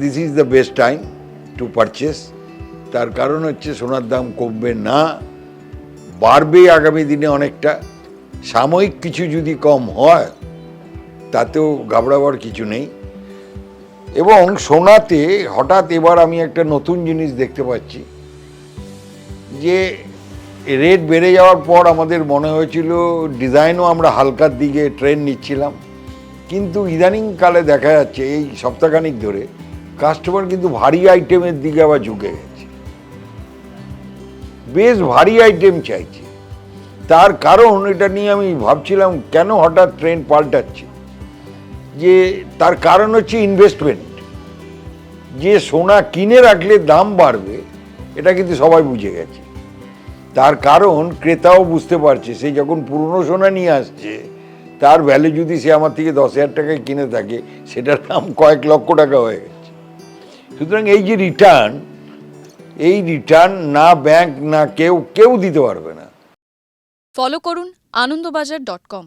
This is the best time to purchase তার কারণ হচ্ছে সোনার দাম কমবে না। বাড়বে আগামী দিনে অনেকটা। সাময়িক কিছু যদি কম হয়, তাতেও ঘাবড়াবার কিছু নেই। এবং সোনাতে হঠাৎ এবার আমি একটা নতুন জিনিস দেখতে পাচ্ছি। যে রেট বেড়ে যাওয়ার পর আমাদের মনে হয়েছিল, ডিজাইনও আমরা হালকার দিকে ট্রেন নিচ্ছিলাম। কিন্তু ইদানিংকালে দেখা যাচ্ছে, এই সপ্তাহখানিক ধরে কাস্টমার কিন্তু ভারী আইটেমের দিকে আবার ঝুঁকে গেছে। বেশ ভারী আইটেম চাইছে। তার কারণ এটা নিয়ে আমি ভাবছিলাম কেন হঠাৎ ট্রেন্ড পাল্টাচ্ছে? যে তার কারণ হচ্ছে ইনভেস্টমেন্ট যে সোনা কিনে রাখলে দাম বাড়বে, এটা কিন্তু সবাই বুঝে গেছে। তার কারণ ক্রেতাও বুঝতে পারছে, সে যখন পুরনো সোনা নিয়ে আসছে, তার ভ্যালু যদি সে আমার থেকে দশ হাজার টাকায় কিনে থাকে, সেটার দাম কয়েক লক্ষ টাকা হয়ে গেছে। সুতরাং এই যে রিটার্ন এই রিটার্ন না ব্যাংক না কেউ কেউ দিতে পারবে না। ফলো করুন আনন্দবাজার ডট কম